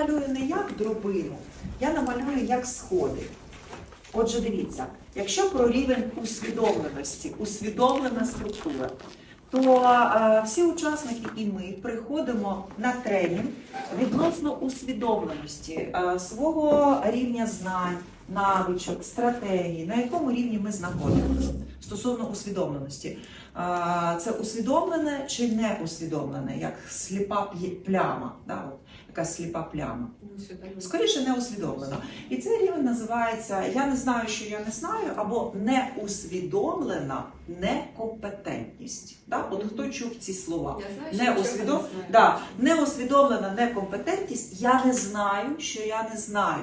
намалюю не як дробину, я намалюю як сходи. Отже, дивіться, якщо про рівень усвідомленості, усвідомлена структура, то е, всі учасники і ми приходимо на тренінг відносно усвідомленості е, свого рівня знань, навичок, стратегії, на якому рівні ми знаходимося стосовно усвідомленості. Е, Це усвідомлене чи не усвідомлене, як сліпа пляма, да, якась сліпа пляма. Скоріше не усвідомлено. І цей рівень називається Я не знаю, що я не знаю, або неусвідомлена некомпетентність. Да? От хто чув ці слова? Не да. Неусвідомлена некомпетентність. Я не знаю, що я не знаю.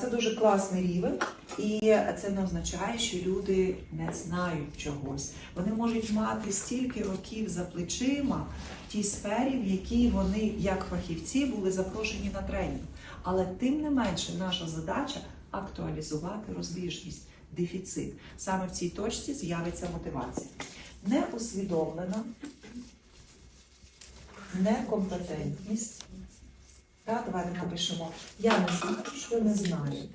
Це дуже класний рівень, і це не означає, що люди не знають чогось. Вони можуть мати стільки років за плечима тій сфері, в якій вони, як фахівці, були запрошені на тренінг. Але тим не менше, наша задача актуалізувати розбіжність, дефіцит. Саме в цій точці з'явиться мотивація. Неусвідомлена некомпетентність. Так, давайте напишемо. Я не знаю, що не знаю.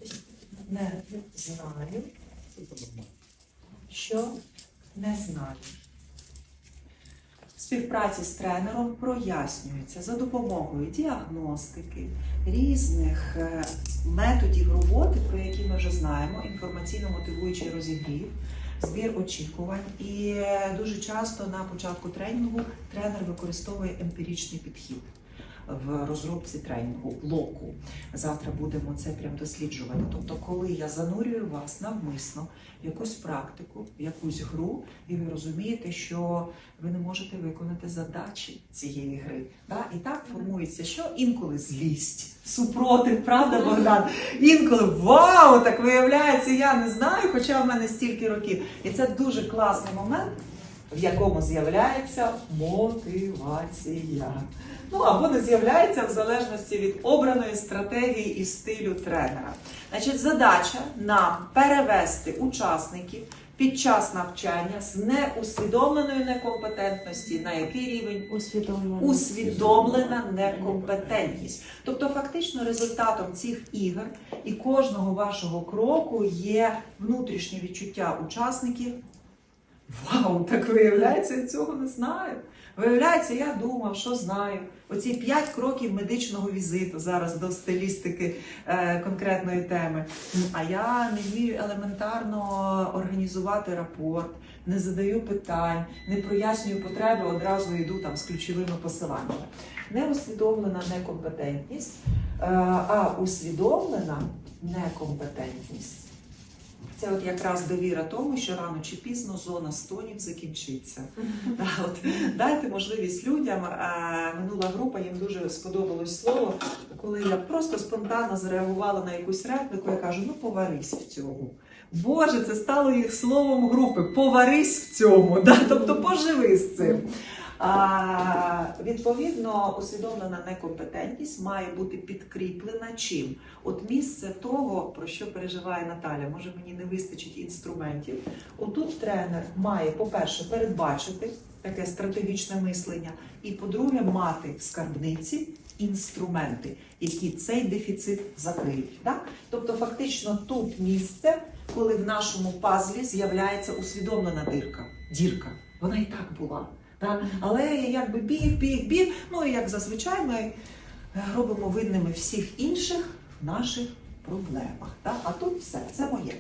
Не знаю, що не знаю. Співпраці з тренером прояснюється за допомогою діагностики, різних е, методів роботи, про які ми вже знаємо, інформаційно-мотивуючий розігрів, збір очікувань. І е, дуже часто на початку тренінгу тренер використовує емпіричний підхід в розробці тренінгу блоку. Завтра будемо це прям досліджувати. Тобто, коли я занурюю вас навмисно в якусь практику, в якусь гру, і ви розумієте, що ви не можете виконати задачі цієї гри. Да? І так формується, що інколи злість, супротив, правда, Богдан? Інколи вау! Так виявляється, я не знаю, хоча в мене стільки років. І це дуже класний момент, в якому з'являється мотивація. Ну або не з'являється в залежності від обраної стратегії і стилю тренера. Значить, задача нам перевести учасників під час навчання з неусвідомленої некомпетентності на який рівень Усвідомлено. усвідомлена некомпетентність. Тобто, фактично, результатом цих ігор і кожного вашого кроку є внутрішнє відчуття учасників. Вау, так виявляється, я цього не знаю. Виявляється, я думав, що знаю. Оці п'ять кроків медичного візиту зараз до стилістики е, конкретної теми. А я не вмію елементарно організувати рапорт, не задаю питань, не прояснюю потреби, одразу йду там з ключовими посиланнями. Неусвідомлена некомпетентність, е, а усвідомлена некомпетентність. Це от якраз довіра тому, що рано чи пізно зона стонів закінчиться. Да, от, дайте можливість людям. А, минула група їм дуже сподобалось слово, коли я просто спонтанно зреагувала на якусь репліку, я кажу: ну поварись в цьому. Боже, це стало їх словом групи. Поварись в цьому, да? тобто поживи з цим. А, відповідно, усвідомлена некомпетентність має бути підкріплена чим? От місце того, про що переживає Наталя, може мені не вистачить інструментів. Отут тренер має, по-перше, передбачити таке стратегічне мислення, і по-друге, мати в скарбниці інструменти, які цей дефіцит закриють. Так? Тобто, фактично, тут місце, коли в нашому пазлі з'являється усвідомлена дирка. Дірка. Вона і так була. Так? Але якби біг, біг, біг. Ну і як зазвичай ми е, робимо видними всіх інших наших проблемах. Так? А тут все, це моє.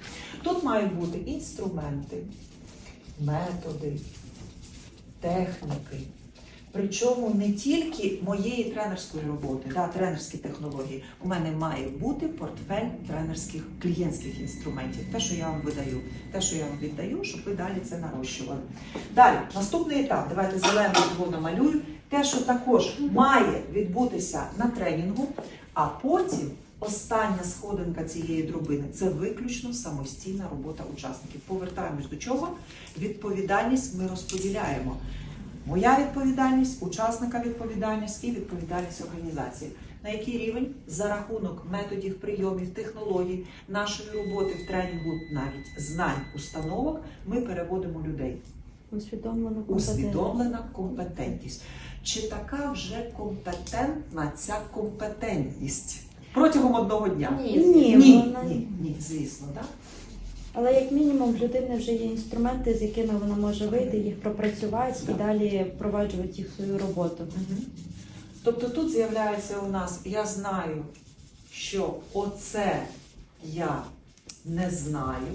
Тут мають бути інструменти, методи, техніки. Причому не тільки моєї тренерської роботи, да, тренерські технології. У мене має бути портфель тренерських клієнтських інструментів. Те, що я вам видаю, те, що я вам віддаю, щоб ви далі це нарощували. Далі, наступний етап. Давайте зеленою його намалюю. Те, що також має відбутися на тренінгу, а потім остання сходинка цієї дробини це виключно самостійна робота учасників. Повертаємось до чого? Відповідальність ми розподіляємо. Моя відповідальність, учасника відповідальність і відповідальність організації. На який рівень за рахунок методів, прийомів, технологій нашої роботи в тренінгу, навіть знань установок, ми переводимо людей. Усвідомлено. Усвідомлена компетентність. чи така вже компетентна ця компетентність протягом одного дня? Ні, Ні, ні, ні, ні, звісно, так. Але як мінімум в людини вже є інструменти, з якими вона може вийти, їх пропрацювати і далі впроваджувати їх в свою роботу. Тобто тут з'являється у нас, я знаю, що оце я не знаю.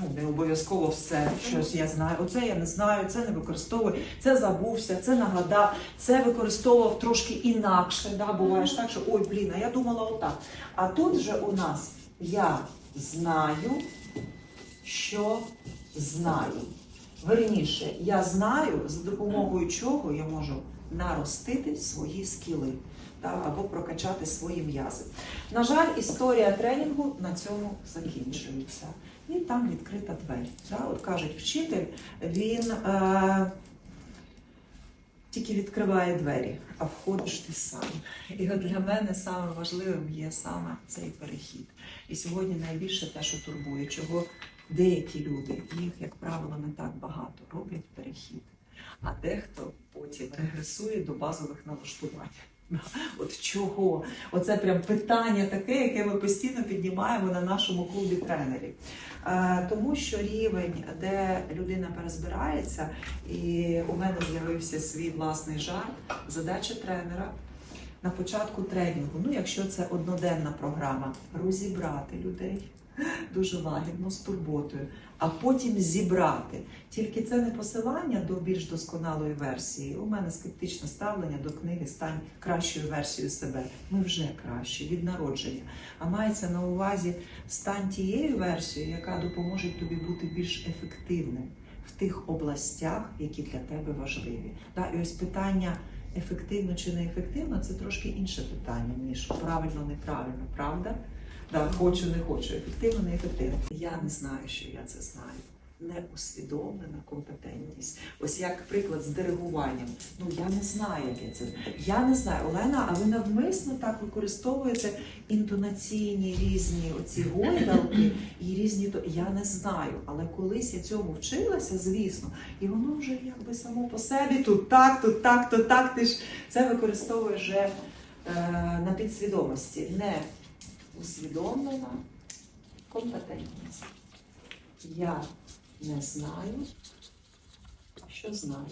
Ну, не обов'язково все, щось я знаю. Оце я не знаю, це не використовую, це забувся, це нагадав, це використовував трошки інакше. Да? Буває ж так, що ой, блін, а я думала отак. А тут же у нас я знаю, що знаю. Верніше, я знаю, за допомогою чого я можу наростити свої скіли та, або прокачати свої м'язи. На жаль, історія тренінгу на цьому закінчується. І там відкрита двері. Та, от кажуть, вчитель він е, тільки відкриває двері, а входиш ти сам. І от для мене саме важливим є саме цей перехід. І сьогодні найбільше те, що турбує, чого деякі люди, їх, як правило, не так багато, роблять перехід. А дехто потім регресує до базових налаштувань. От чого? Оце прям питання таке, яке ми постійно піднімаємо на нашому клубі тренерів. Е, Тому що рівень, де людина перезбирається, і у мене з'явився свій власний жарт, задача тренера на початку тренінгу, ну якщо це одноденна програма, розібрати людей дуже лагідно, з турботою, а потім зібрати. Тільки це не посилання до більш досконалої версії. У мене скептичне ставлення до книги Стань кращою версією себе. Ми вже кращі від народження. А мається на увазі стань тією версією, яка допоможе тобі бути більш ефективним в тих областях, які для тебе важливі. Да, і ось питання ефективно чи неефективно це трошки інше питання, ніж правильно, неправильно, правда? Да, хочу, не хочу, ефективно, неефективно. Я не знаю, що я це знаю. Неусвідомлена компетентність. Ось як приклад з диригуванням. Ну я не знаю, яке це. Я не знаю, Олена, а ви навмисно так використовуєте інтонаційні різні оці гойдалки і різні то. Я не знаю, але колись я цьому вчилася, звісно, і воно вже якби само по собі тут так, тут так, тут так. Ти ж це використовуєш вже е, на підсвідомості. Не усвідомлена компетентність. Я не знаю, що знаю.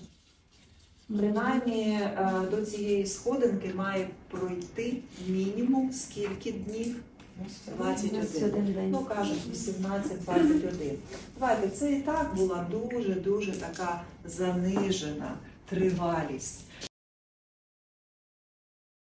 Принаймні е, до цієї сходинки має пройти мінімум скільки днів? 21. 21. Ну, кажуть, 18-21. Давайте, це і так була дуже-дуже така занижена тривалість.